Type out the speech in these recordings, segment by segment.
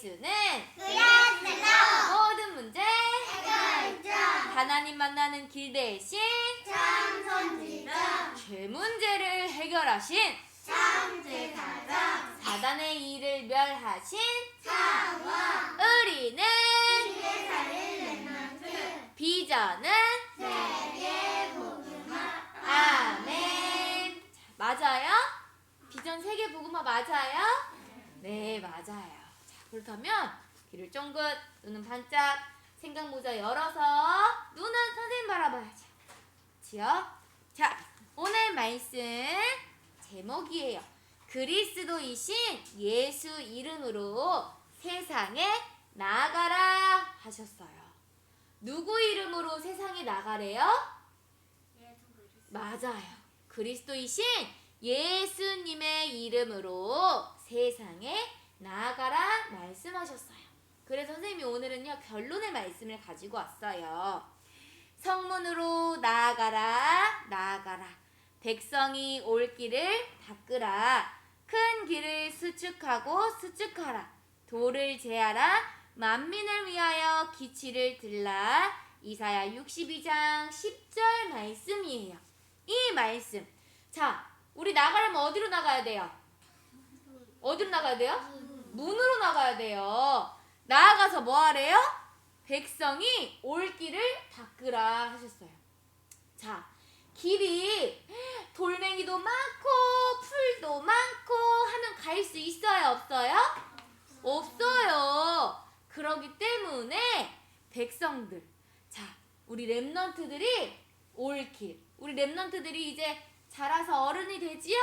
예수는 그야슬로 모든 문제 해결자 하나님 만나는 길 대신 참선지자 죄 문제를 해결하신 참제사장 사단의 일을 멸하신 사와 우리는 세살의 랩런트 비전은 세계 복음화 아멘. 자, 맞아요? 비전 세계 복음화 맞아요? 네, 맞아요. 자, 그렇다면 귀를 쫑긋, 눈은 반짝, 생각 모자 열어서 눈은 선생님 바라봐야죠. 지요? 자, 오늘 말씀 제목이에요. 그리스도이신 예수 이름으로 세상에 나아가라 하셨어요. 누구 이름으로 세상에 나가래요? 맞아요. 그리스도이신 예수님의 이름으로 세상에 나아가라 말씀하셨어요. 그래서 선생님이 오늘은요 결론의 말씀을 가지고 왔어요. 성문으로 나아가라 나아가라 백성이 올 길을 닦으라 큰 길을 수축하고 수축하라 돌을 제하라 만민을 위하여 기치를 들라 이사야 62장 10절 말씀이에요. 이 말씀. 자, 우리 나가려면 어디로 나가야 돼요? 어디로 나가야 돼요? 문으로 나가야 돼요. 나아가서 뭐 하래요? 백성이 올 길을 닦으라 하셨어요. 자, 길이 돌멩이도 많고 풀도 많고 하면 갈 수 있어요, 없어요? 없어요. 그러기 때문에 백성들, 자, 우리 랩런트들이 올 길, 우리 랩런트들이 이제 자라서 어른이 되지요?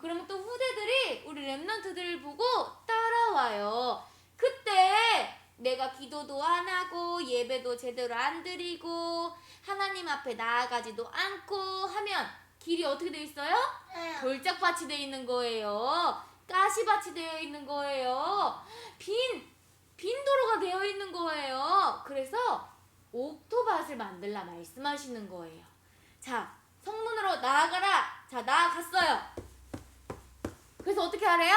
그러면 또 후대들이 우리 랩런트들을 보고 따라와요. 그때 내가 기도도 안 하고 예배도 제대로 안 드리고 하나님 앞에 나아가지도 않고 하면 길이 어떻게 돼 있어요? 돌짝밭이 돼 있는 거예요. 가시밭이 되어 있는 거예요. 빈, 빈 도로가 되어 있는 거예요. 그래서 옥토밭을 만들라 말씀하시는 거예요. 자, 성문으로 나아가라. 자, 나아갔어요. 그래서 어떻게 하래요?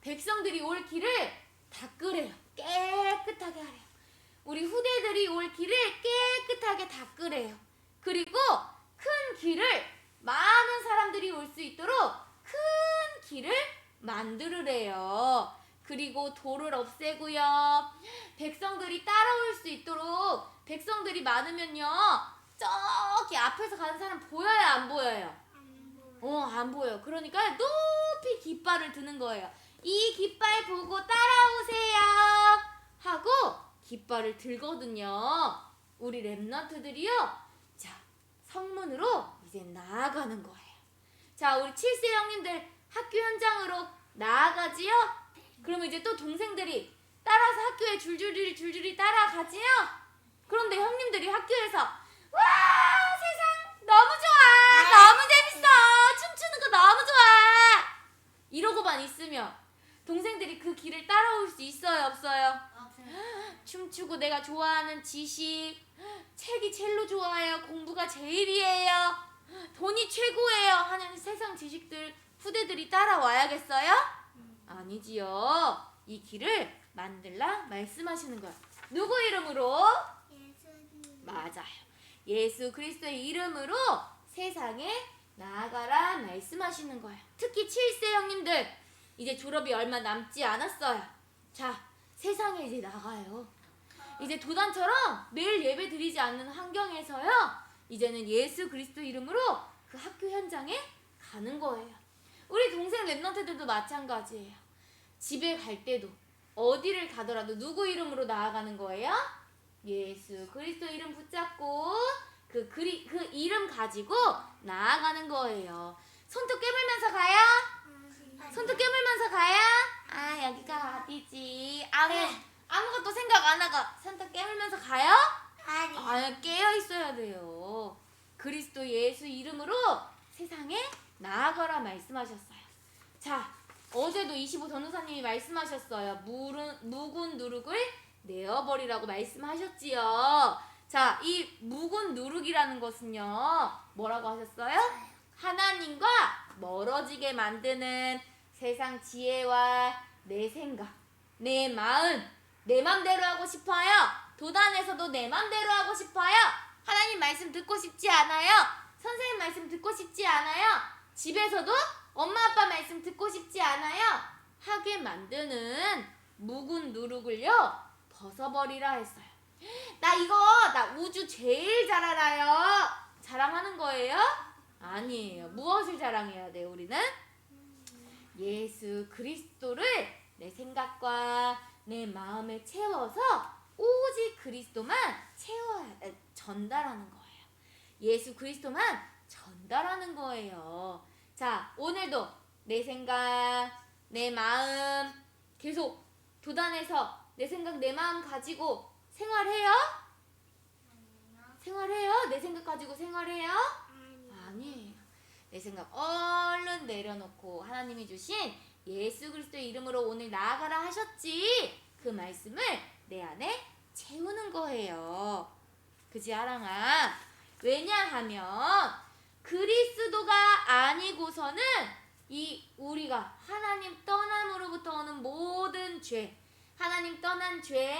백성들이 올 길을 닦으래요. 깨끗하게 하래요. 우리 후대들이 올 길을 깨끗하게 닦으래요. 그리고 큰 길을 많은 사람들이 올 수 있도록 큰 길을 만들으래요. 그리고 돌을 없애고요. 백성들이 따라올 수 있도록 백성들이 많으면요. 저기 앞에서 가는 사람 보여요, 안 보여요? 어, 안 보여. 그러니까 높이 깃발을 드는 거예요. 이 깃발 보고 따라오세요. 하고 깃발을 들거든요. 우리 랩런트들이요. 자, 성문으로 이제 나아가는 거예요. 자, 우리 7세 형님들 학교 현장으로 나아가지요? 그러면 이제 또 동생들이 따라서 학교에 줄줄이 줄줄이 따라가지요? 그런데 형님들이 학교에서 와 세상 너무 너무 좋아. 이러고만 있으면 동생들이 그 길을 따라올 수 있어요 없어요? 춤추고 내가 좋아하는 지식 책이 제일로 좋아요. 공부가 제일이에요. 돈이 최고예요. 하는 세상 지식들 후대들이 따라와야겠어요? 아니지요. 이 길을 만들라 말씀하시는 거예요 누구 이름으로? 맞아요. 예수 그리스도의 이름으로 세상에 나아가라 말씀하시는 거예요 특히 7세 형님들 이제 졸업이 얼마 남지 않았어요. 자 세상에 이제 나가요. 이제 도단처럼 매일 예배 드리지 않는 환경에서요 이제는 예수 그리스도 이름으로 그 학교 현장에 가는 거예요. 우리 동생 랩런트들도 마찬가지예요. 집에 갈 때도 어디를 가더라도 누구 이름으로 나아가는 거예요? 예수 그리스도 이름 붙잡고 그 그리 그 이름 가지고 나아가는 거예요. 손톱 깨물면서 가요? 손톱 깨물면서 가요? 아 여기가 어디지? 아무 아무것도 생각 안 하고 손톱 깨물면서 가요? 아 깨어 있어야 돼요. 그리스도 예수 이름으로 세상에 나아가라 말씀하셨어요. 자 어제도 25 전우사님이 말씀하셨어요. 물은 묵은 누룩을 내어버리라고 말씀하셨지요. 자, 이 묵은 누룩이라는 것은요, 뭐라고 하셨어요? 하나님과 멀어지게 만드는 세상 지혜와 내 생각, 내 마음, 내 맘대로 하고 싶어요. 도단에서도 내 맘대로 하고 싶어요. 하나님 말씀 듣고 싶지 않아요. 선생님 말씀 듣고 싶지 않아요. 집에서도 엄마 아빠 말씀 듣고 싶지 않아요. 하게 만드는 묵은 누룩을요 벗어버리라 했어요. 나 이거 나 우주 제일 잘 알아요. 자랑하는 거예요? 아니에요. 무엇을 자랑해야 돼요, 우리는? 예수 그리스도를 내 생각과 내 마음에 채워서 오직 그리스도만 채워야 에, 전달하는 거예요. 예수 그리스도만 전달하는 거예요. 자, 오늘도 내 생각, 내 마음 계속 도단해서 내 생각, 내 마음 가지고 생활해요? 생활해요? 내 생각 가지고 생활해요? 아니에요. 내 생각 얼른 내려놓고 하나님이 주신 예수 그리스도의 이름으로 오늘 나아가라 하셨지. 그 말씀을 내 안에 채우는 거예요. 그지 아랑아? 왜냐하면 그리스도가 아니고서는 이 우리가 하나님 떠남으로부터 오는 모든 죄, 하나님 떠난 죄,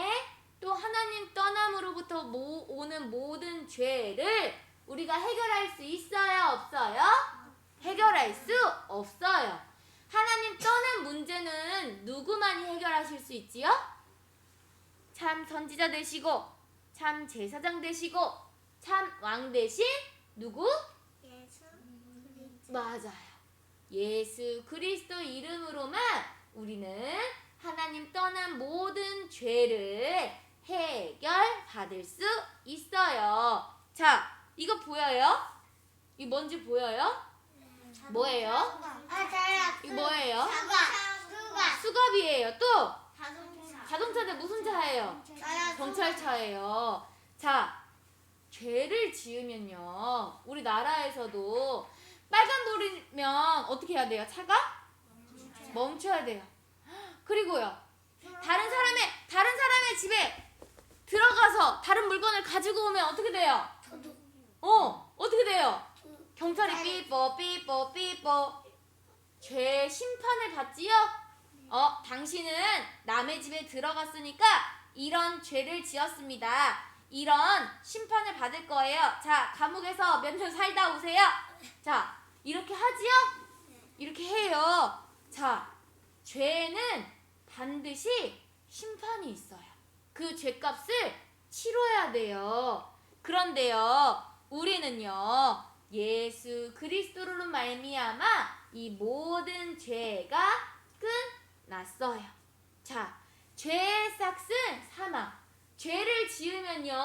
또 하나님 떠남으로부터 모, 오는 모든 죄를 우리가 해결할 수 있어요, 없어요? 해결할 수 없어요. 하나님 떠난 문제는 누구만이 해결하실 수 있지요? 참 선지자 되시고, 참 제사장 되시고, 참왕 대신 누구? 맞아요. 예수 그리스도 이름으로만 우리는 하나님 떠난 모든 죄를 해결 받을 수 있어요. 자, 이거 보여요? 이 뭔지 보여요? 뭐예요? 이거 뭐예요? 수가. 수갑이에요. 또 자동차. 자동차인데 무슨 차예요? 경찰차예요. 자, 죄를 지으면요. 우리 나라에서도 빨간불이면 어떻게 해야 돼요? 차가 멈춰야 돼요. 그리고요. 다른 사람의 다른 사람의 집에 들어가서 다른 물건을 가지고 오면 어떻게 돼요? 어, 어떻게 돼요? 경찰이 네. 삐뽀 삐뽀 삐뽀 죄 심판을 받지요? 어, 당신은 남의 집에 들어갔으니까 이런 죄를 지었습니다. 이런 심판을 받을 거예요. 자, 감옥에서 몇 년 살다 오세요. 자, 이렇게 하지요? 이렇게 해요. 자, 죄는 반드시 심판이 있어요. 그 죄값을 치러야 돼요. 그런데요, 우리는요, 예수 그리스도로 말미암아 이 모든 죄가 끝났어요. 자, 죄의 싹은 사망. 죄를 지으면요,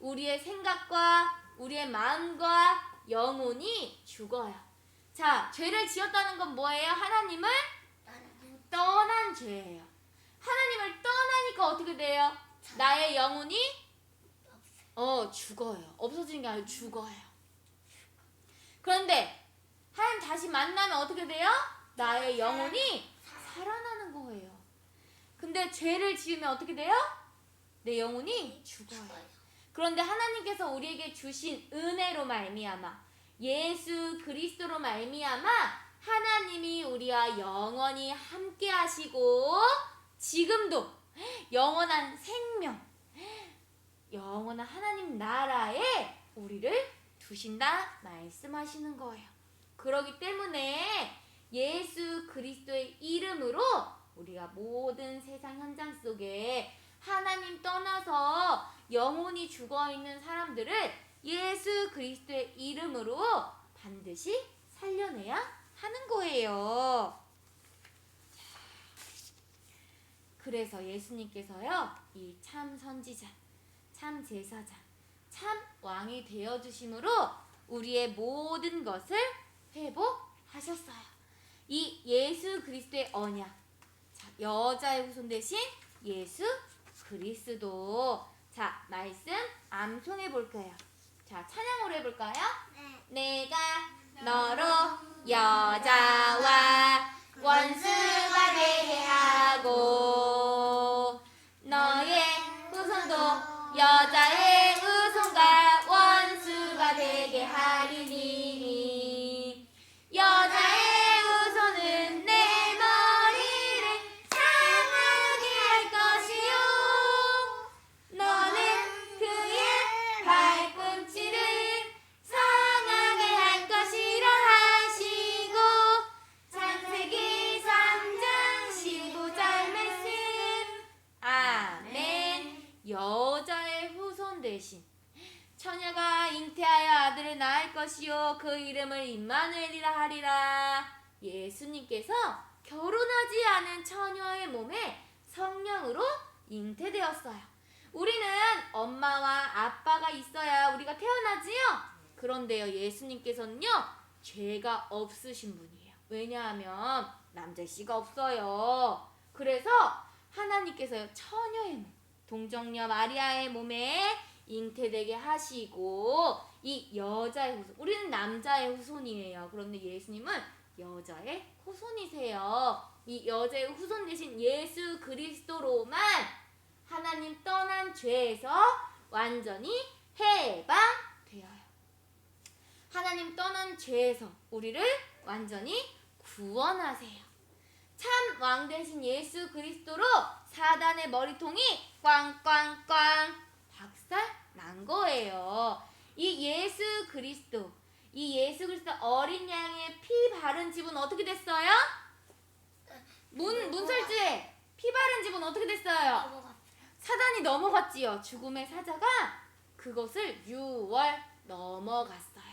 우리의 생각과 우리의 마음과 영혼이 죽어요. 자, 죄를 지었다는 건 뭐예요? 하나님을 떠난 죄예요. 하나님을 떠나니까 어떻게 돼요? 나의 영혼이 어 죽어요. 없어지는 게 아니라 죽어요. 그런데 하나님 다시 만나면 어떻게 돼요? 나의 영혼이 살아나는 거예요. 근데 죄를 지으면 어떻게 돼요? 내 영혼이 죽어요. 그런데 하나님께서 우리에게 주신 은혜로 말미암아 예수 그리스도로 말미암아 하나님이 우리와 영원히 함께 하시고 지금도 영원한 생명 영원한 하나님 나라에 우리를 두신다 말씀하시는 거예요. 그러기 때문에 예수 그리스도의 이름으로 우리가 모든 세상 현장 속에 하나님 떠나서 영혼이 죽어 있는 사람들을 예수 그리스도의 이름으로 반드시 살려내야 하는 거예요. 그래서 예수님께서요, 이 참 선지자, 참 제사장, 참 왕이 되어 주심으로 우리의 모든 것을 회복하셨어요. 이 예수 그리스도의 언약, 자, 여자의 후손 대신 예수 그리스도. 자, 말씀 암송해 볼까요? 자, 찬양으로 해 볼까요? 네. 내가 너로 여자 되신 처녀가 잉태하여 아들을 낳을 것이요 그 이름을 임마누엘이라 하리라 예수님께서 결혼하지 않은 처녀의 몸에 성령으로 잉태되었어요. 우리는 엄마와 아빠가 있어야 우리가 태어나지요. 그런데요 예수님께서는요 죄가 없으신 분이에요. 왜냐하면 남자 씨가 없어요. 그래서 하나님께서요 처녀의 몸, 동정녀 마리아의 몸에 잉태되게 하시고 이 여자의 후손, 우리는 남자의 후손이에요. 그런데 예수님은 여자의 후손이세요. 이 여자의 후손 대신 예수 그리스도로만 하나님 떠난 죄에서 완전히 해방되어요. 하나님 떠난 죄에서 우리를 완전히 구원하세요. 참 왕 대신 예수 그리스도로 사단의 머리통이 꽝꽝꽝 박살 난 거예요. 이 예수 그리스도, 이 예수 그리스도 어린 양의 피 바른 집은 어떻게 됐어요? 문 문설주에 피 바른 집은 어떻게 됐어요? 사단이 넘어갔지요. 죽음의 사자가 그것을 6월 넘어갔어요.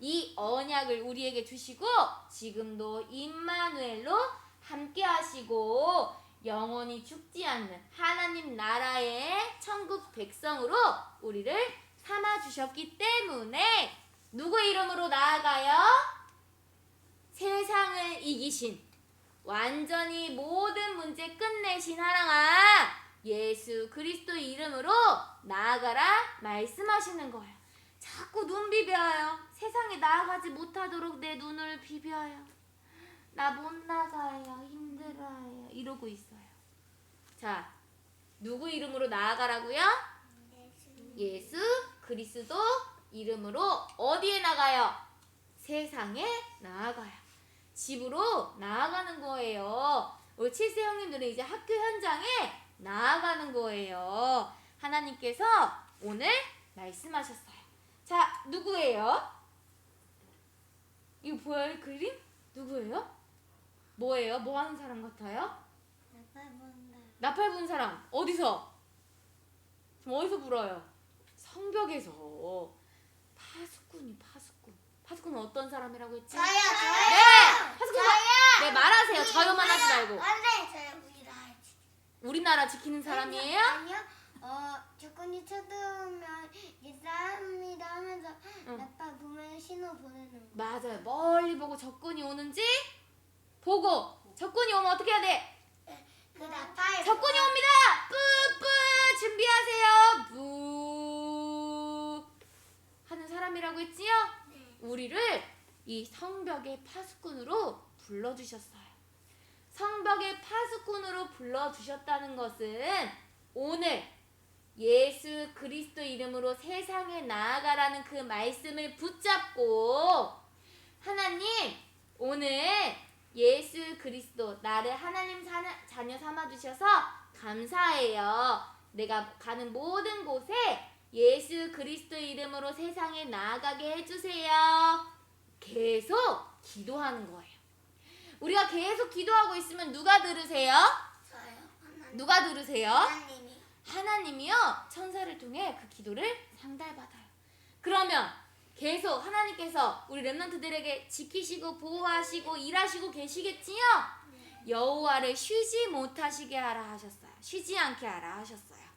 이 언약을 우리에게 주시고 지금도 임마누엘로 함께 하시고 영원히 죽지 않는 하나님 나라의 천국 백성으로 우리를 삼아 주셨기 때문에 누구 이름으로 나아가요? 세상을 이기신 완전히 모든 문제 끝내신 하랑아 예수 그리스도 이름으로 나아가라 말씀하시는 거예요. 자꾸 눈 비벼요. 세상에 나아가지 못하도록 내 눈을 비벼요. 나 못 나가요. 힘 이러고 있어요. 자, 누구 이름으로 나아가라고요? 예수 그리스도 이름으로 어디에 나가요? 세상에 나아가요. 집으로 나아가는 거예요. 우리 칠세 형님들은 이제 학교 현장에 나아가는 거예요. 하나님께서 오늘 말씀하셨어요. 자, 누구예요? 이거 보여요, 이 그림? 누구예요? 뭐예요? 뭐 하는 사람 같아요? 나팔 분 사람 어디서? 지금 어디서 불어요? 성벽에서 파수꾼이 파수꾼 파수꾼은 어떤 사람이라고 했지? 저요, 저요. 네 파수꾼 사- 저요. 네 말하세요 저요만 하지 말고 완전히 저요. 알지. 우리나라 지키는 사람이에요? 아니요. 어, 조건이 쳐들어오면 이 사람이다 하면서 응. 나빠 보면 신호 보내는 거. 맞아요 멀리 보고 적군이 오는지 보고 적군이 오면 어떻게 해야 돼? 우리를 이 성벽의 파수꾼으로 불러주셨어요. 성벽의 파수꾼으로 불러주셨다는 것은 오늘 예수 그리스도 이름으로 세상에 나아가라는 그 말씀을 붙잡고 하나님 오늘 예수 그리스도 나를 하나님 자녀 삼아 주셔서 감사해요. 내가 가는 모든 곳에 예수 그리스도 이름으로 세상에 나아가게 해주세요. 계속 기도하는 거예요. 우리가 계속 기도하고 있으면 누가 들으세요? 저요. 하나님. 누가 들으세요? 하나님이. 하나님이요 천사를 통해 그 기도를 상달받아요. 그러면 계속 하나님께서 우리 렘넌트들에게 지키시고 보호하시고 일하시고 계시겠지요? 여호와를 쉬지 못하시게 하라 하셨어요. 쉬지 않게 하라 하셨어요.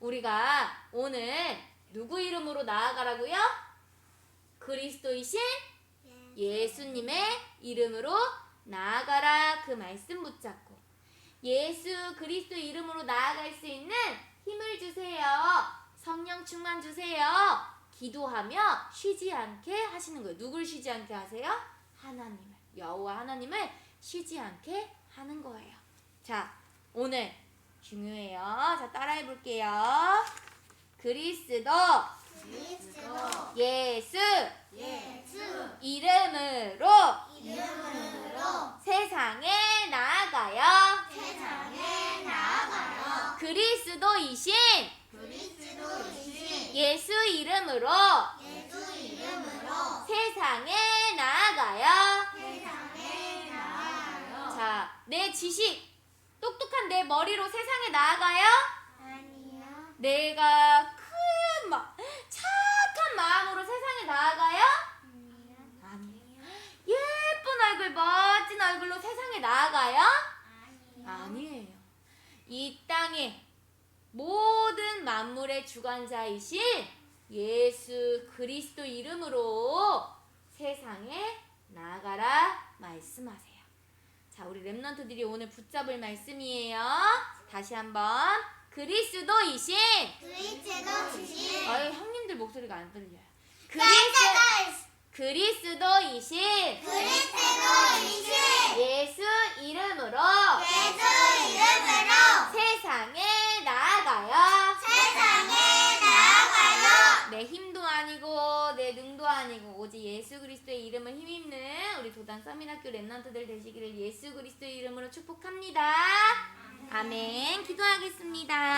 우리가 오늘 누구 이름으로 나아가라고요? 그리스도이신 예수님의 이름으로 나아가라 그 말씀 붙잡고 예수 그리스도 이름으로 나아갈 수 있는 힘을 주세요. 성령 충만 주세요. 기도하며 쉬지 않게 하시는 거예요. 누굴 쉬지 않게 하세요? 하나님을. 여호와 하나님을 쉬지 않게 하는 거예요. 자, 오늘 중요해요. 자, 따라해 볼게요. 그리스도 그리스도 예수 예수 이름으로 이름으로 세상에 나아가요. 세상에 나아가요. 그리스도이신 그리스도이신 예수 이름으로 예수 이름으로 세상에 나아가요. 세상에 나아가요. 자, 내 지식, 똑똑한 내 머리로 세상에 나아가요? 아니요. 내가 큰 마, 착한 마음으로 세상에 나아가요? 아니요. 아니요. 예쁜 얼굴, 멋진 얼굴로 세상에 나아가요? 아니요. 아니에요. 이 땅에 모든 만물의 주관자이신 예수 그리스도 이름으로 세상에 나아가라 말씀하세요. 자, 우리 랩런트들이 오늘 붙잡을 말씀이에요. 다시 한번 그리스도이신 그리스도 주신 아유 형님들 목소리가 안 들려요. 그리스 그리스도 그리스도이신 그리스도이신 예수 이름으로 예수 이름으로 세상에 나아가요. 세상에 나아가요. 내 힘 예수 그리스도의 이름을 힘입는 우리 도단 서민학교 랩런트들 되시기를 예수 그리스도의 이름으로 축복합니다. 아멘. 기도하겠습니다.